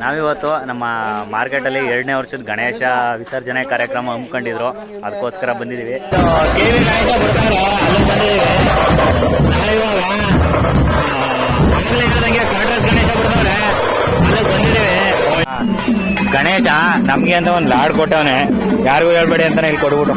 ನಾವಿವತ್ತು ನಮ್ಮ ಮಾರ್ಕೆಟಲ್ಲಿ ಎರಡನೇ ವರ್ಷದ ಗಣೇಶ ವಿಸರ್ಜನೆ ಕಾರ್ಯಕ್ರಮ ಹಮ್ಮಿಕೊಂಡಿದ್ರು. ಅದಕ್ಕೋಸ್ಕರ ಬಂದಿದ್ದೀವಿ. ಗಣೇಶ ನಮಗೆ ಅಂತ ಒಂದು ಲಾಡ್ ಕೊಟ್ಟವನೆ. ಯಾರಿಗೂ ಹೇಳ್ಬೇಡಿ ಅಂತಾನೆ ಇಲ್ಲಿ ಕೊಡ್ಬಿಟ್ಟು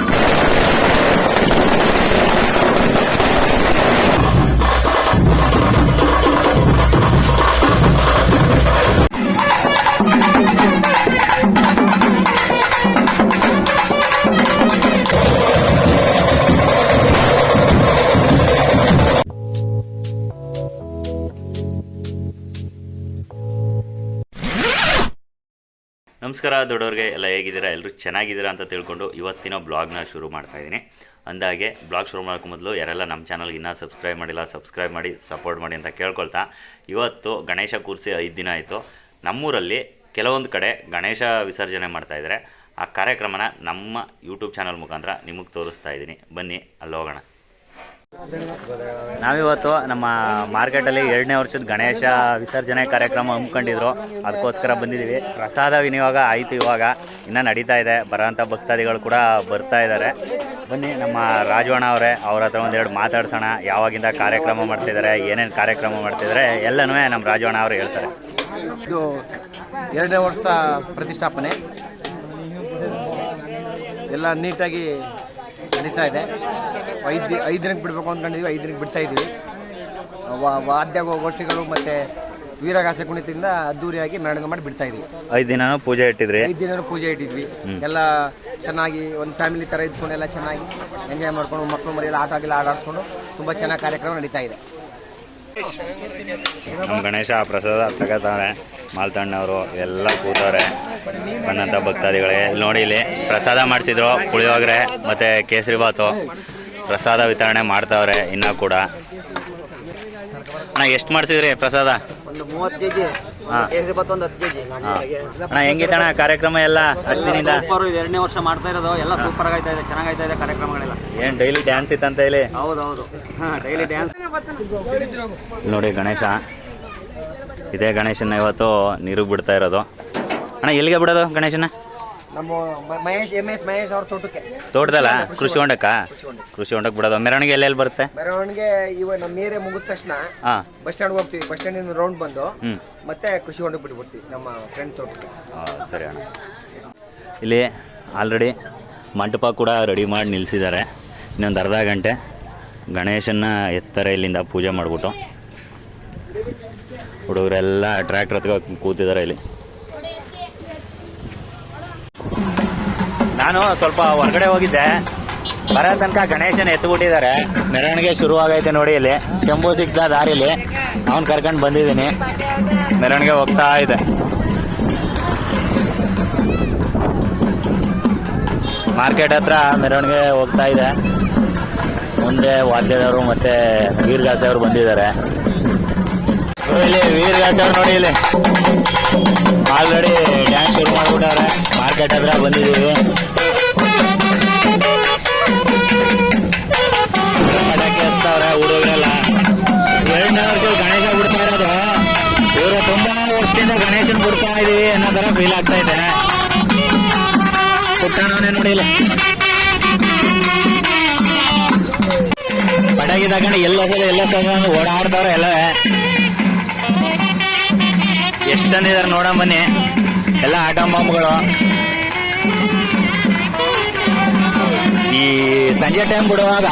ನಮಸ್ಕಾರ ದೊಡ್ಡವ್ರಿಗೆ, ಎಲ್ಲ ಹೇಗಿದ್ದೀರಾ? ಎಲ್ಲರೂ ಚೆನ್ನಾಗಿದ್ದೀರಾ ಅಂತ ತಿಳ್ಕೊಂಡು ಇವತ್ತಿನ ಬ್ಲಾಗ್ನ ಶುರು ಮಾಡ್ತಾ ಇದ್ದೀನಿ. ಅಂದಾಗೆ ಬ್ಲಾಗ್ ಶುರು ಮಾಡೋಕ್ಕೆ ಮೊದಲು ಯಾರೆಲ್ಲ ನಮ್ಮ ಚಾನಲ್ಗೆ ಇನ್ನೂ ಸಬ್ಸ್ಕ್ರೈಬ್ ಮಾಡಿಲ್ಲ, ಸಬ್ಸ್ಕ್ರೈಬ್ ಮಾಡಿ, ಸಪೋರ್ಟ್ ಮಾಡಿ ಅಂತ ಕೇಳ್ಕೊಳ್ತಾ, ಇವತ್ತು ಗಣೇಶ ಕೂರಿಸಿ ಐದು ದಿನ ಆಯಿತು. ನಮ್ಮೂರಲ್ಲಿ ಕೆಲವೊಂದು ಕಡೆ ಗಣೇಶ ವಿಸರ್ಜನೆ ಮಾಡ್ತಾ ಇದ್ದಾರೆ. ಆ ಕಾರ್ಯಕ್ರಮನ ನಮ್ಮ ಯೂಟ್ಯೂಬ್ ಚಾನಲ್ ಮುಖಾಂತರ ನಿಮಗೆ ತೋರಿಸ್ತಾ ಇದ್ದೀನಿ. ಬನ್ನಿ ಅಲ್ಲಿ ಹೋಗೋಣ ನಾವಿವತ್ತು ನಮ್ಮ ಮಾರ್ಕೆಟಲ್ಲಿ ಎರಡನೇ ವರ್ಷದ ಗಣೇಶ ವಿಸರ್ಜನೆ ಕಾರ್ಯಕ್ರಮ ಹಮ್ಮಿಕೊಂಡಿದ್ರು. ಅದಕ್ಕೋಸ್ಕರ ಬಂದಿದ್ದೀವಿ. ಪ್ರಸಾದ ವಿನಿಯೋಗ ಆಯಿತು ಇವಾಗ. ಇನ್ನೂ ನಡೀತಾ ಇದೆ. ಬರೋಂಥ ಭಕ್ತಾದಿಗಳು ಕೂಡ ಬರ್ತಾ ಇದ್ದಾರೆ. ಬನ್ನಿ, ನಮ್ಮ ರಾಜವಣ್ಣ ಅವರೇ, ಅವ್ರ ಹತ್ರ ಒಂದೆರಡು ಮಾತಾಡ್ಸೋಣ. ಯಾವಾಗಿಂದ ಕಾರ್ಯಕ್ರಮ ಮಾಡ್ತಿದ್ದಾರೆ, ಏನೇನು ಕಾರ್ಯಕ್ರಮ ಮಾಡ್ತಿದ್ದಾರೆ, ಎಲ್ಲನೂ ನಮ್ಮ ರಾಜವಣ್ಣ ಅವರು ಹೇಳ್ತಾರೆ. ಇದು ಎರಡನೇ ವರ್ಷದ ಪ್ರತಿಷ್ಠಾಪನೆ. ಎಲ್ಲ ನೀಟಾಗಿ ನಡೀತಾ ಇದೆ. ಐದು ಐದು ದಿನಕ್ಕೆ ಬಿಡಬೇಕು ಅಂದ್ಕೊಂಡಿದ್ವಿ ಐದು ದಿನಕ್ಕೆ ಬಿಡ್ತಾ ಇದ್ದೀವಿ ವಾದ್ಯ ಗೋಷ್ಠಿಗಳು ಮತ್ತು ವೀರಗಾಸೆ ಕುಣಿತದಿಂದ ಅದ್ದೂರಿಯಾಗಿ ಮೆರವಣಿಗೆ ಮಾಡಿ ಬಿಡ್ತಾ ಇದ್ವಿ. ಐದು ದಿನ ಪೂಜೆ ಇಟ್ಟಿದ್ರಿ? ಐದು ದಿನ ಪೂಜೆ ಇಟ್ಟಿದ್ವಿ. ಎಲ್ಲ ಚೆನ್ನಾಗಿ ಒಂದು ಫ್ಯಾಮಿಲಿ ಥರ ಇದ್ಕೊಂಡು ಎಲ್ಲ ಚೆನ್ನಾಗಿ ಎಂಜಾಯ್ ಮಾಡ್ಕೊಂಡು ಮಕ್ಕಳು ಮರಿಯಲ್ಲ ಆಟ ಆಗಿಲ್ಲ ಆಟಾಡ್ಕೊಂಡು ತುಂಬ ಚೆನ್ನಾಗಿ ಕಾರ್ಯಕ್ರಮ ನಡೀತಾ ಇದೆ. ನಮ್ಮ ಗಣೇಶ ಪ್ರಸಾದ ತಗೋತಾವ್ರೆ ಮಾಲ್ತಣ್ಣವರು ಎಲ್ಲ ಕೂತವ್ರೆ. ಬಂದಂಥ ಭಕ್ತಾದಿಗಳಿಗೆ ನೋಡಿ ಇಲ್ಲಿ ಪ್ರಸಾದ ಮಾಡಿಸಿದ್ರು ಪುಳಿಯೋಗರೆ ಮತ್ತು ಕೇಸರಿ ಬಾತು. ಪ್ರಸಾದ ವಿತರಣೆ ಮಾಡ್ತಾವ್ರೆ ಇನ್ನೂ ಕೂಡ. ಅಣ್ಣ ಎಷ್ಟು ಮಾಡಿಸಿದ್ರಿ ಪ್ರಸಾದ? ಅಣ್ಣ ಹೆಂಗಿತ್ತಣ್ಣ ಕಾರ್ಯಕ್ರಮ ಎಲ್ಲ ಅಷ್ಟಿನಿಂದ ಎರಡನೇ ವರ್ಷ ಮಾಡ್ತಾ ಇರೋದು. ಎಲ್ಲ ಸೂಪರ್ ಆಗೈತಾ ಇದೆ ಚೆನ್ನಾಗೈತಾ ಇದೆ ಕಾರ್ಯಕ್ರಮಗಳೆಲ್ಲ. ಏನು ಡೈಲಿ ಡ್ಯಾನ್ಸ್ ಇತ್ತಂತ ಇಲ್ಲಿ? ಹೌದೌದು. ಡೈಲಿ ಡ್ಯಾನ್ಸ್ ನೋಡಿ ಗಣೇಶ. ಇದೇ ಗಣೇಶನ ಇವತ್ತು ನೀರು ಬಿಡ್ತಾ ಇರೋದು. ಅಣ್ಣ ಎಲ್ಲಿಗೆ ಬಿಡೋದು ಗಣೇಶನ ನಮ್ಮ ಮಹೇಶ್ ಎಂ ಎಸ್ ಮಹೇಶ್ ಅವ್ರ ತೋಟಕ್ಕೆ. ತೋಟದಲ್ಲ? ಕೃಷಿ ಹೊಂಡಕ್ಕ? ಕೃಷಿ ಹೊಂಡಕ್ಕೆ. ಬಿಡೋದು. ಮೆರವಣಿಗೆ ಎಲ್ಲೆಲ್ಲಿ ಬರುತ್ತೆ? ಮೆರವಣಿಗೆ ಇವಾಗ ನಮ್ಮ ನೀರೇ ಮುಗಿದ ತಕ್ಷಣ ಬಸ್ ಸ್ಟ್ಯಾಂಡ್ ಹೋಗ್ತೀವಿ. ಬಸ್ ಸ್ಟ್ಯಾಂಡ್ ರೌಂಡ್ ಬಂದು ಮತ್ತೆ ಕೃಷಿ ಹೊಂಡಕ್ಕೆ ಬಿಟ್ಬಿಡ್ತೀವಿ ನಮ್ಮ ಫ್ರೆಂಡ್ ತೋಟಕ್ಕೆ. ಸರಿ ಅಣ್ಣ. ಇಲ್ಲಿ ಆಲ್ರೆಡಿ ಮಂಟಪ ಕೂಡ ರೆಡಿ ಮಾಡಿ ನಿಲ್ಲಿಸಿದ್ದಾರೆ ಇನ್ನೊಂದು ಅರ್ಧ ಗಂಟೆ. ಗಣೇಶನ್ನ ಎತ್ತರ ಇಲ್ಲಿಂದ ಪೂಜೆ ಮಾಡಿಬಿಟ್ಟು ಹುಡುಗರೆಲ್ಲ ಟ್ರ್ಯಾಕ್ಟರ್ ಹತ್ರ ಕೂತಿದ್ದಾರೆ ಇಲ್ಲಿ. ನಾನು ಸ್ವಲ್ಪ ಹೊರಗಡೆ ಹೋಗಿದ್ದೆ. ಬರೋ ತನಕ ಗಣೇಶನ ಎತ್ಬಿಟ್ಟಿದ್ದಾರೆ. ಮೆರವಣಿಗೆ ಶುರುವಾಗೈತೆ ನೋಡಿ ಇಲ್ಲಿ. ಶಂಭು ಸಿಕ್ಕ ದಾರಿಲಿ. ಅವ್ನು ಕರ್ಕೊಂಡು ಬಂದಿದ್ದೀನಿ. ಮೆರವಣಿಗೆ ಹೋಗ್ತಾ ಇದೆ. ಮಾರ್ಕೆಟ್ ಹತ್ರ ಮೆರವಣಿಗೆ ಹೋಗ್ತಾ ಇದೆ. ಮುಂದೆ ವಾದ್ಯದವರು ಮತ್ತೆ ವೀರಗಾಸೆ ಅವರು ಬಂದಿದ್ದಾರೆ. ಇಲ್ಲಿ ವೀರಗಾಸೆ ಅವ್ರು ನೋಡಿ ಇಲ್ಲಿ. ಆಲ್ರೆಡಿ ಡ್ಯಾನ್ಸ್ ಶುರು ಮಾಡ್ಬಿಟ್ಟವ್ರೆ. ಮಾರ್ಕೆಟ್ ಹತ್ರ ಬಂದಿದ್ದೀವಿ. ಹುಡುಗರೆಲ್ಲ. ಗಣೇಶ ಬಿಡ್ತಾ ಇರೋದು. ತುಂಬಾ ವರ್ಷದಿಂದ ಗಣೇಶನ್ ಬಿಡ್ತಾ ಇದೀವಿ ಅನ್ನೋ ತರ ಫೀಲ್ ಆಗ್ತಾ ಇದೆ. ಪುಟ್ಟಣ್ಣವನೇ ನೋಡಿಲ್ಲ ಪಟಾಕಿ ತಗೊಂಡು ಎಲ್ಲ ಸಲ ಎಲ್ಲ ಸಲ ಓಡಾಡ್ತಾವ್ರೆ ಎಲ್ಲ. ಎಷ್ಟು ತಂದಿದ್ದಾರೆ ನೋಡ ಬನ್ನಿ. ಎಲ್ಲ ಆಟಂ ಬಾಂಬ್ಗಳು. ಈ ಸಂಜೆ ಟೈಮ್ ಬಿಡುವಾಗ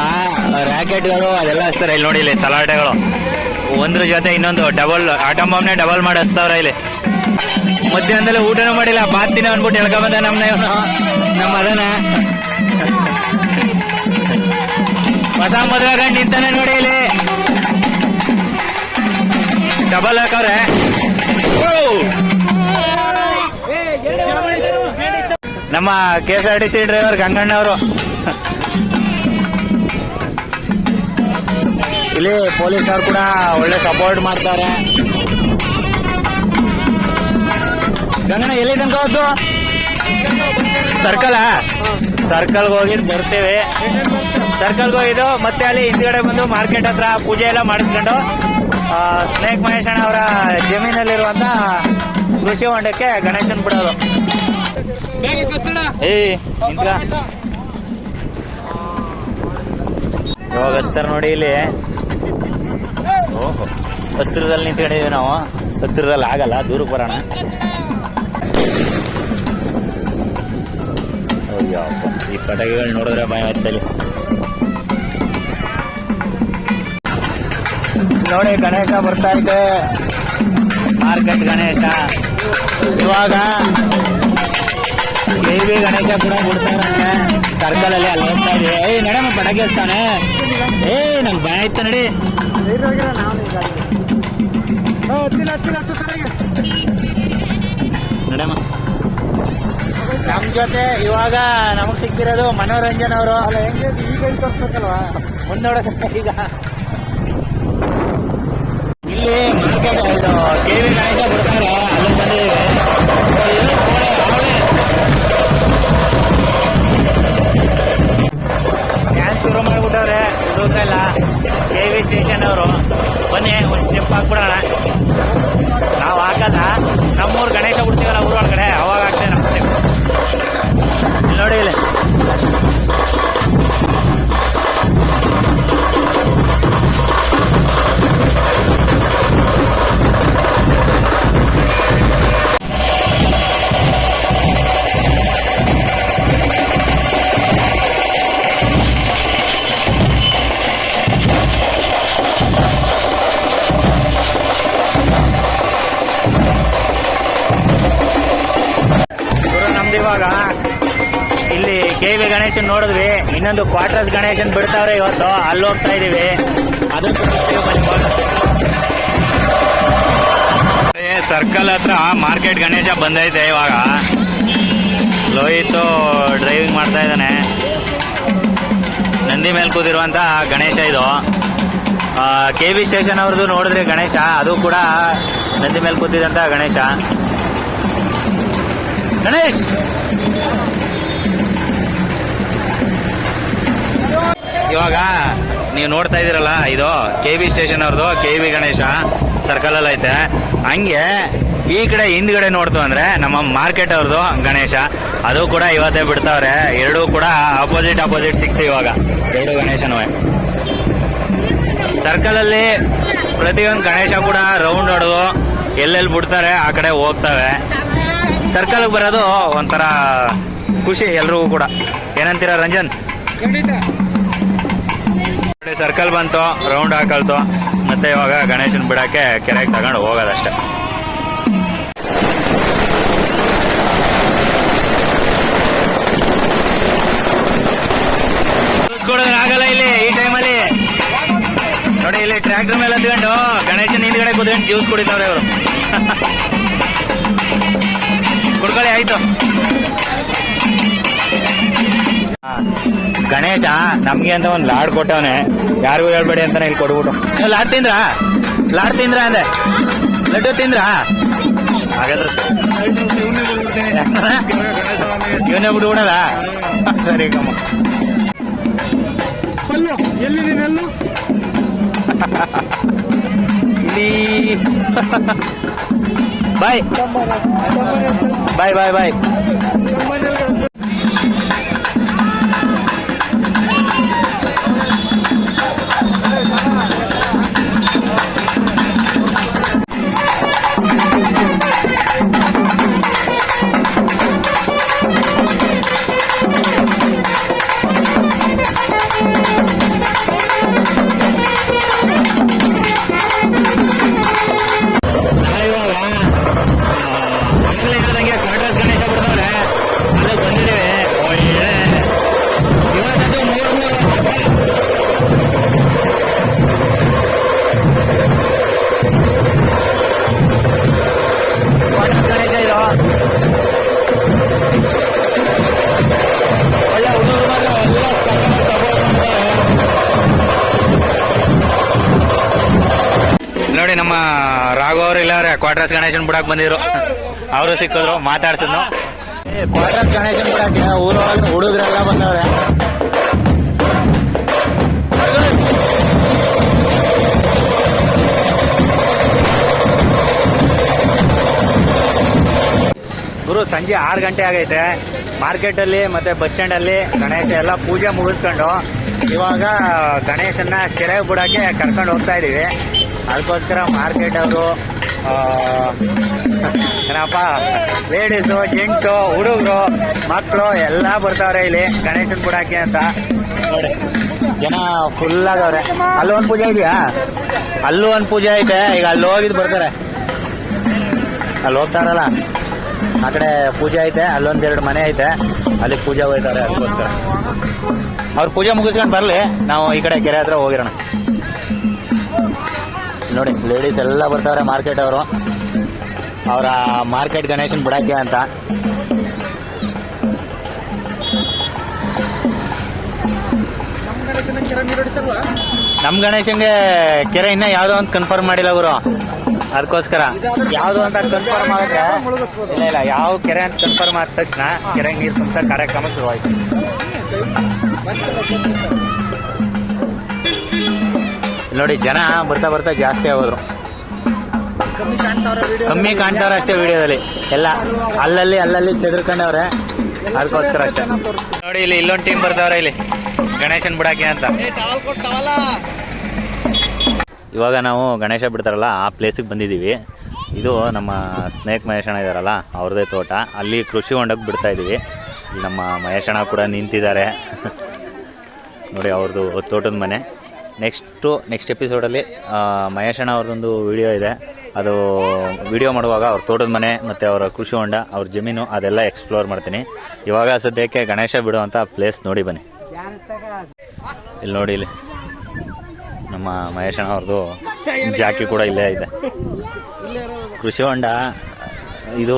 ರ್ಯಾಕೆಟ್ಗಳು ಅದೆಲ್ಲ ಹಚ್ತಾರೆ ಇಲ್ಲಿ ನೋಡಿ ಇಲ್ಲಿ ತಲಾಟೆಗಳು. ಒಂದ್ರ ಜೊತೆ ಇನ್ನೊಂದು ಡಬಲ್ ಆಟಂ ಬಾಂಬ್ನೇ ಡಬಲ್ ಮಾಡಿ ಹಚ್ತಾವ್ರೆ ಇಲ್ಲಿ. ಮಧ್ಯಾಹ್ನದಲ್ಲಿ ಊಟನೂ ಮಾಡಿಲ್ಲ ಬಾತಿನ ಅನ್ಬಿಟ್ಟು ಎಳ್ಕೊಂಬಂದ ನಮ್ಮ ನಮ್ಮ ಅದನ್ನ ಹೊಸ ಮದುವೆ ಗಂಡ ನಿಂತಾನೆ ನೋಡಿ ಇಲ್ಲಿ. ಡಬಲ್ ಹಾಕವ್ರೆ ಓ! ನಮ್ಮ K S R T C driver ಗಂಗಣ್ಣವರು ಇಲ್ಲಿ ಪೊಲೀಸರು ಕೂಡ ಒಳ್ಳೆ ಸಪೋರ್ಟ್ ಮಾಡ್ತಾರೆ. ಗಂಗಣ್ಣ ಎಲ್ಲಿ ತನಕ ಹೋದ್ದು? ಸರ್ಕಲ್ ಸರ್ಕಲ್ಗೆ ಹೋಗಿದ್ದು ಬರ್ತೇವೆ. ಸರ್ಕಲ್ಗೆ ಹೋಗಿದ್ದು ಮತ್ತೆ ಅಲ್ಲಿ ಹಿಂದ್ಗಡೆ ಬಂದು ಮಾರ್ಕೆಟ್ ಹತ್ರ ಪೂಜೆ ಎಲ್ಲ ಮಾಡಿಸ್ಕೊಂಡು ಸ್ನೇಕ್ ಮಹೇಶಣ್ಣ ಅವರ ಜಮೀನಲ್ಲಿರುವಂತ ಕೃಷಿ ಹೊಂಡಕ್ಕೆ ಗಣೇಶನ್ ಬಿಡೋದು. ನಿಂತ್ಕ. ಇವಾಗ ಹಚ್ತಾರೆ ನೋಡಿ ಇಲ್ಲಿ. ಓಹೋ, ಹತ್ತಿರದಲ್ಲಿ ನಿಂತ್ಕೊಂಡಿದೀವಿ ನಾವು. ಹತ್ತಿರದಲ್ಲಿ ಆಗಲ್ಲ, ದೂರಕ್ಕೆ ಬರೋಣ. ಈ ಪಟಾಕಿಗಳು ನೋಡಿದ್ರೆ ಭಯ ಆಗ್ತಲ್ಲಿ ನೋಡಿ ಗಣೇಶ ಬರ್ತಾ ಇದೆ. ಮಾರ್ಕೆಟ್ ಗಣೇಶ. ಇವಾಗ ದೇವಿ ಗಣೇಶ ಕೂಡ ಬಿಡ್ತಾರಂತೆ ಸರ್ಕಲ್ ಅಲ್ಲಿ ಅಲ್ಲಿ ಹೋಗ್ತಾ ಇದೆ. ಏಯ್ ನಡಮ್ಮ ಪಟಾಕಿ ಹಚ್ತಾನೆ. ಏ ನಂಗೆ ಭಯ ಆಯ್ತು ನಡಿ. ನಡಮ್ಮ. ನಮ್ ಜೊತೆ ಇವಾಗ ನಮಗ್ ಸಿಕ್ಕಿರೋದು ಮನೋರಂಜನ್ ಅವರು. ಮುಂದೋಡ ಈಗ ಇಲ್ಲಿ ಮಾರ್ಕೆಟ್ ಇದು ಕೆ ವಿ ಗಣೇಶ ಬಿಡ್ತಾರೆ ಅಲ್ಲಿ ಬಂದಿದ್ದೀವಿ. ಡ್ಯಾನ್ಸ್ ಶುರು ಮಾಡ್ಬಿಟ್ಟವ್ರೆ ಇಲ್ಲ ಕೆ ವಿ ಸ್ಟೇಷನ್ ಅವರು ಬನ್ನಿ, ಒಂದು ಸ್ಟೆಪ್ ಹಾಕ್ಬಿಡೋಣ ನಾವು ಹಾಕದ ನಮ್ಮೂರು ಗಣೇಶ ಬಿಡ್ತೀವಲ್ಲ ಊರೊಳಗಡೆ ಅವಾಗ ಆಗ್ತದೆ ನಮ್ಮ. ನೋಡಿ ಇಲ್ಲಿ ಇಲ್ಲಿ ಕೆ ವಿ ಗಣೇಶನ್ ನೋಡಿದ್ವಿ. ಇನ್ನೊಂದು ಕ್ವಾರ್ಟರ್ಸ್ ಗಣೇಶನ್ ಬಿಡ್ತಾವ್ರೆ ಇವತ್ತು. ಅಲ್ಲಿ ಹೋಗ್ತಾ ಇದೀವಿ. ಅದಕ್ಕೂ ಸರ್ಕಲ್ ಹತ್ರ ಮಾರ್ಕೆಟ್ ಗಣೇಶ ಬಂದೈತೆ ಇವಾಗ. ಲೋಹಿತ್ ಡ್ರೈವಿಂಗ್ ಮಾಡ್ತಾ ಇದ್ದಾನೆ. ನಂದಿ ಮೇಲೆ ಕೂತಿರುವಂತ ಗಣೇಶ ಇದು. ಕೆ ವಿ ಸ್ಟೇಷನ್ ಅವ್ರದ್ದು ನೋಡಿದ್ರೆ ಗಣೇಶ. ಅದು ಕೂಡ ನಂದಿ ಮೇಲೆ ಕೂತಿದಂತ ಗಣೇಶ. ಗಣೇಶ್! ಇವಾಗ ನೀವು ನೋಡ್ತಾ ಇದ್ದೀರಲ್ಲ, ಇದು ಕೆ ಬಿ ಸ್ಟೇಷನ್ ಅವ್ರದ್ದು ಕೆ ಬಿ ಗಣೇಶ ಸರ್ಕಲ್ ಅಲ್ಲಿ ಐತೆ. ಹಂಗೆ ಈ ಕಡೆ ಹಿಂದ್ಗಡೆ ನೋಡ್ತು ಅಂದ್ರೆ ನಮ್ಮ ಮಾರ್ಕೆಟ್ ಅವ್ರದ್ದು ಗಣೇಶ. ಅದು ಕೂಡ ಇವತ್ತೇ ಬಿಡ್ತಾವ್ರೆ. ಎರಡೂ ಕೂಡ ಅಪೋಸಿಟ್ ಅಪೋಸಿಟ್ ಸಿಕ್ತು ಇವಾಗ. ಎರಡು ಗಣೇಶನೂ ಸರ್ಕಲ್ ಅಲ್ಲಿ ಪ್ರತಿಯೊಂದು ಗಣೇಶ ಕೂಡ ರೌಂಡ್ ಹೊಡೆದು ಎಲ್ಲೆಲ್ಲಿ ಬಿಡ್ತಾರೆ, ಆ ಕಡೆ ಹೋಗ್ತವೆ. ಸರ್ಕಲ್ ಬರೋದು ಒಂಥರ ಖುಷಿ ಎಲ್ರಿಗೂ ಕೂಡ. ಏನಂತೀರ ರಂಜನ್? ಸರ್ಕಲ್ ಬಂತು ರೌಂಡ್ ಹಾಕಲ್ತು ಮತ್ತೆ ಇವಾಗ ಗಣೇಶನ್ ಬಿಡಕ್ಕೆ ಕೆರೆಗೆ ತಗೊಂಡು ಹೋಗೋದಷ್ಟೇ. ಆಗಲ್ಲ ಇಲ್ಲಿ, ಈ ಟೈಮಲ್ಲಿ ನೋಡಿ, ಇಲ್ಲಿ ಟ್ರ್ಯಾಕ್ಟರ್ ಮೇಲೆ ಹತ್ಕೊಂಡು ಗಣೇಶನ್ ಹಿಂದ್ಗಡೆ ಕುದ್ಕೊಂಡು ಜ್ಯೂಸ್ ಕುಡಿತಾವ್ರೆ ಇವರು. ಕುಡ್ಕೊಳ್ಳಿ, ಆಯ್ತು. ಗಣೇಶ ನಮ್ಗೆ ಅಂತ ಒಂದು ಲಾಡ್ ಕೊಟ್ಟವನೆ. ಯಾರಿಗೂ ಹೇಳ್ಬೇಡಿ ಅಂತಾನೆ ಇಲ್ಲಿ ಕೊಡ್ಬಿಟ್ಟು ಲಾಡ್ ತಿಂದ್ರಾ? ಲಾಡ್ ತಿಂದ್ರ ಅಂದೆ? ಲಡ್ಡು ತಿಂದ್ರಾ? ಹಾಗಾದ್ರೆ ಇವನೇ ಸರಿ ಕಮ್ಮ. ಇಲ್ಲಿ. ಬಾಯ್. ಬಾಯ್ ಬಾಯ್ ಬಾಯ್. ನಮ್ಮ ರಾಘವ್ ಇಲ್ಲಾರೆ ಕ್ವಾಟ್ರಸ್ ಗಣೇಶನ್ ಬಿಡಕ್ ಬಂದಿದ್ರು. ಅವರು ಸಿಕ್ಕಿದ್ರು ಮಾತಾಡ್ಸಿದ್ನು. ಕ್ವಾಟ್ರಸ್ ಗಣೇಶನ್ ಬಿಡಕ್ಕೆ ಊರೊಳಗೆ ಹುಡುಗರೆಲ್ಲ ಬಂದವ್ರೆ. ಗುರು ಸಂಜೆ ಆರು ಗಂಟೆ ಆಗೈತೆ. ಮಾರ್ಕೆಟಲ್ಲಿ ಮತ್ತೆ ಬಸ್ ಸ್ಟ್ಯಾಂಡ್ ಅಲ್ಲಿ ಗಣೇಶ ಎಲ್ಲ ಪೂಜೆ ಮುಗಿಸ್ಕೊಂಡು ಇವಾಗ ಗಣೇಶನ್ನ ಕೆರೆ ಬುಡಕ್ಕೆ ಕರ್ಕೊಂಡು ಹೋಗ್ತಾ ಇದ್ದೀವಿ ಅದಕ್ಕೋಸ್ಕರ ಮಾರ್ಕೆಟ್ ಅವರು ಏನಪ್ಪ ಲೇಡೀಸು ಜೆಂಟ್ಸು ಹುಡುಗರು ಮಕ್ಕಳು ಎಲ್ಲ ಬರ್ತಾವ್ರೆ ಇಲ್ಲಿ. ಗಣೇಶನ್ ಬಿಡಕ್ಕೆ ಅಂತ. ನೋಡಿ, ಜನ ಫುಲ್ ಆಗವ್ರೆ ಅಲ್ಲೂ ಒಂದು ಪೂಜೆ ಇದೆಯಾ? ಅಲ್ಲೂ ಒಂದು ಪೂಜೆ ಐತೆ. ಈಗ ಅಲ್ಲಿ ಹೋಗಿದ್ದು ಬರ್ತಾರೆ. ಅಲ್ಲಿ ಹೋಗ್ತಾರಲ್ಲ. ಆ ಕಡೆ ಪೂಜೆ ಐತೆ ಅಲ್ಲೊಂದೆರಡು ಮನೆ ಐತೆ. ಅಲ್ಲಿ ಪೂಜೆ ಹೋಗ್ತಾರೆ ಅದಕ್ಕೋಸ್ಕರ. ಅವ್ರು ಪೂಜೆ ಮುಗಿಸ್ಕೊಂಡು ಬರಲಿ. ನಾವು ಈ ಕಡೆ ಕೆರೆ ಹತ್ರ ಹೋಗಿರೋಣ. ನೋಡಿ ಲೇಡೀಸ್ ಎಲ್ಲ ಬರ್ತಾವ್ರೆ ಮಾರ್ಕೆಟ್ ಅವರು. ಅವರ ಮಾರ್ಕೆಟ್ ಗಣೇಶನ್ ಬಿಡಕ್ಕೆ ಅಂತ. ನಮ್ ಗಣೇಶನ್ಗೆ ಕೆರೆ ಇನ್ನ ಯಾವ್ದು ಅಂತ ಕನ್ಫರ್ಮ್ ಮಾಡಿಲ್ಲ ಗುರು. ಅದಕ್ಕೋಸ್ಕರ ಯಾವ್ದು ಅಂತ ಕನ್ಫರ್ಮ್ ಆಗಿದ್ರೆ ಇಲ್ಲ ಇಲ್ಲ, ಯಾವ ಕೆರೆ ಅಂತ ಕನ್ಫರ್ಮ್ ಆದ ತಕ್ಷಣ ಕೆರೆ ನೀರು ಕಾರ್ಯಕ್ರಮ ಶುರುವಾಯ್ತು. ನೋಡಿ, ಜನ ಬರ್ತಾ ಬರ್ತಾ ಜಾಸ್ತಿ ಆಗೋದ್ರು. ಕಮ್ಮಿ ಕಾಣ್ತಾವ್ರೆ ಅಷ್ಟೇ ವಿಡಿಯೋದಲ್ಲಿ. ಎಲ್ಲ ಅಲ್ಲಲ್ಲಿ ಅಲ್ಲಲ್ಲಿ ಚದುರ್ಕೊಂಡವ್ರೆ. ಅದಕ್ಕೋಸ್ಕರ ಅಷ್ಟೇ. ನೋಡಿ, ಇಲ್ಲಿ ಇಲ್ಲೊಂದು ಟೀಮ್ ಬರ್ತಾವ್ರೆ ಇಲ್ಲಿ. ಗಣೇಶನ್ ಬಿಡಾಕೆ ಅಂತ. ಇವಾಗ ನಾವು ಗಣೇಶ ಬಿಡ್ತಾರಲ್ಲ, ಆ ಪ್ಲೇಸಿಗೆ ಬಂದಿದ್ದೀವಿ. ಇದು ನಮ್ಮ ಸ್ನೇಕ್ ಮಹೇಶಣ್ಣ ಇದಾರಲ್ಲ ಅವ್ರದ್ದೇ ತೋಟ. ಅಲ್ಲಿ ಕೃಷಿ ಹೊಂಡಕ್ಕೆ ಬಿಡ್ತಾ ಇದ್ದೀವಿ. ನಮ್ಮ ಮಹೇಶಣ್ಣ ಕೂಡ ನಿಂತಿದ್ದಾರೆ. ನೋಡಿ ಅವ್ರದ್ದು ತೋಟದ ಮನೆ. ನೆಕ್ಸ್ಟು, ನೆಕ್ಸ್ಟ್ ಎಪಿಸೋಡಲ್ಲಿ ಮಹೇಶಣ್ಣ ಅವ್ರದ್ದೊಂದು ವಿಡಿಯೋ ಇದೆ. ಅದು ವಿಡಿಯೋ ಮಾಡುವಾಗ ಅವ್ರ ತೋಟದ ಮನೆ ಮತ್ತು ಅವರ ಕೃಷಿ ಹೊಂಡ, ಅವ್ರ ಜಮೀನು ಅದೆಲ್ಲ ಎಕ್ಸ್ಪ್ಲೋರ್ ಮಾಡ್ತೀನಿ. ಇವಾಗ ಸದ್ಯಕ್ಕೆ ಗಣೇಶ ಬಿಡುವಂಥ ಪ್ಲೇಸ್ ನೋಡಿ ಬನ್ನಿ. ಇಲ್ಲಿ ನೋಡಿ ಇಲ್ಲಿ. ನಮ್ಮ ಮಹೇಶಣ್ಣ ಅವ್ರದ್ದು ಜಾಕಿ ಕೂಡ ಇಲ್ಲೇ ಇದೆ. ಕೃಷಿ ಹೊಂಡ, ಇದು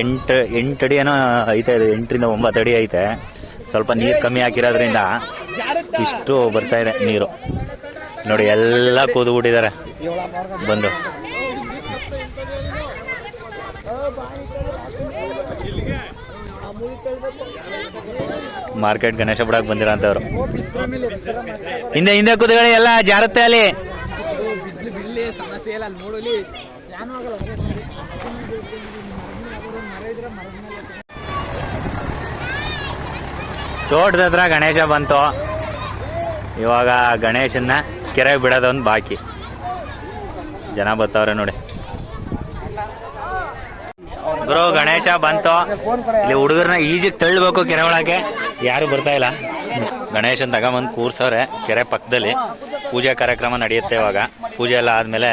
ಎಂಟು ಎಂಟು ಅಡಿ ಏನೋ ಐತೆ, ಇದು ಎಂಟರಿಂದ ಒಂಬತ್ತು ಅಡಿ ಐತೆ. ಸ್ವಲ್ಪ ನೀರು ಕಮ್ಮಿ ಹಾಕಿರೋದ್ರಿಂದ ಇಷ್ಟು ಬರ್ತಾ ಇದೆ ನೀರು. ನೋಡಿ, ಎಲ್ಲ ಕೂದ್ಬಿಟ್ಟಿದ್ದಾರೆ ಬಂದು. ಮಾರ್ಕೆಟ್ ಗಣೇಶ ಬಿಡಕ್ಕೆ ಬಂದಿರೋ ಹಿಂದೆ ಹಿಂದೆ ಕೂತ್ಕೊಳ್ಳಿ ಎಲ್ಲ ಜಾರುತ್ತೆ ಅಲ್ಲಿ. ತೋಟದ ಹತ್ರ ಗಣೇಶ ಬಂತು. ಇವಾಗ ಗಣೇಶನ್ನ ಕೆರೆಗೆ ಬಿಡೋದೊಂದು ಬಾಕಿ. ಜನ ಬರ್ತಾವ್ರೆ ನೋಡಿ. ಗುರು ಗಣೇಶ ಬಂತು. ಇಲ್ಲಿ ಹುಡುಗರನ್ನ ಈಜಿ ತಳ್ಳಬೇಕು ಕೆರೆ ಒಳಗೆ ಯಾರು ಬರ್ತಾ ಇಲ್ಲ. ಗಣೇಶನ್ ತಗೊಂಬಂದು ಕೂರ್ಸವ್ರೆ ಕೆರೆ ಪಕ್ಕದಲ್ಲಿ ಪೂಜಾ ಕಾರ್ಯಕ್ರಮ ನಡೆಯುತ್ತೆ ಇವಾಗ. ಪೂಜೆ ಎಲ್ಲ ಆದಮೇಲೆ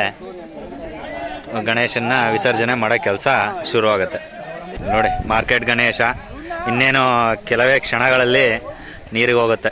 ಗಣೇಶನ್ನ ವಿಸರ್ಜನೆ ಮಾಡೋ ಕೆಲಸ ಶುರು ಆಗುತ್ತೆ ನೋಡಿ, ಮಾರ್ಕೆಟ್ ಗಣೇಶ. ಇನ್ನೇನು ಕೆಲವೇ ಕ್ಷಣಗಳಲ್ಲಿ ನೀರಿಗೆ ಹೋಗುತ್ತೆ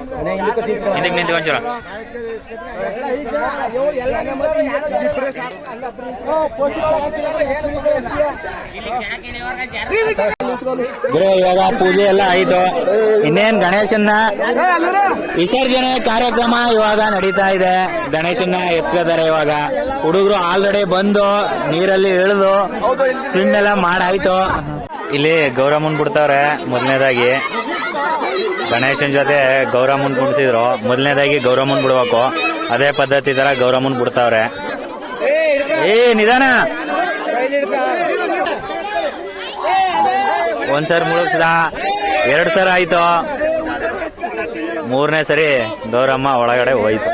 ಹಿಂದಕ್ಕೆ ನಿಂತು ಒಂಚೂರ ಗುರು ಇವಾಗ ಪೂಜೆ ಎಲ್ಲ ಆಯ್ತು. ಇನ್ನೇನ್ ಗಣೇಶನ್ನ ವಿಸರ್ಜನೆ ಕಾರ್ಯಕ್ರಮ ಇವಾಗ ನಡೀತಾ ಇದೆ. ಗಣೇಶನ್ನ ಎತ್ತಿದ್ದಾರೆ ಇವಾಗ. ಹುಡುಗರು ಆಲ್ರೆಡಿ ಬಂದು ನೀರಲ್ಲಿ ಇಳಿದು ಸ್ವಿಮ್ ಎಲ್ಲ ಮಾಡಾಯ್ತು. ಇಲ್ಲಿ ಗೌರಮ್ಮನ್ ಬಿಡ್ತಾವ್ರೆ ಮೊದಲನೇದಾಗಿ. ಗಣೇಶನ್ ಜೊತೆ ಗೌರಮ್ಮನ್ ಕುಣಿಸಿದ್ರು ಮೊದಲನೇದಾಗಿ ಗೌರಮ್ಮನ್ ಬಿಡ್ಬೇಕು ಅದೇ ಪದ್ಧತಿ ತರ ಗೌರಮ್ಮನ್ ಬಿಡ್ತಾವ್ರೆ ಏ, ನಿಧಾನ. ಒಂದ್ಸರಿ ಮುಳುಗ್ಸ್ದ. ಎರಡ್ ಸರ್ ಆಯ್ತು. ಮೂರನೇ ಸರಿ ಗೌರಮ್ಮ ಒಳಗಡೆ ಹೋಯ್ತು.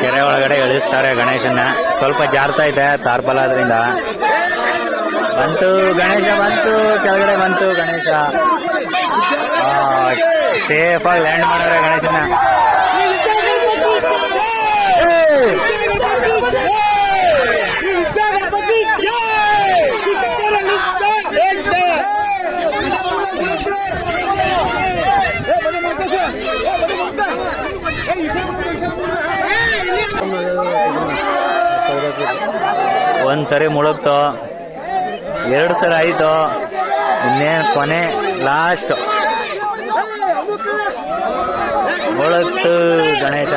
ಕೆರೆ ಒಳಗಡೆ ಇಳಿಸ್ತಾರೆ ಗಣೇಶನ್ನ. ಸ್ವಲ್ಪ ಜಾರ್ತಾ ಇದೆ ತಾರ್ಪಲ ಆದ್ರಿಂದ. ಬಂತು ಗಣೇಶ ಬಂತು ಕೆಳಗಡೆ ಬಂತು ಗಣೇಶ. ಸೇಫ್ ಆಗಿ ಲ್ಯಾಂಡ್ ಮಾಡಿದ್ರೆ ಗಣೇಶನ. ಒಂದ್ಸರಿ ಸರಿ ಮುಳುಗ್ತು ಎರಡು ಸಲ ಆಯ್ತು. ಇನ್ನೇನು ಕೊನೆ ಲಾಸ್ಟ್ ಒಳತ್ತು ಗಣೇಶ.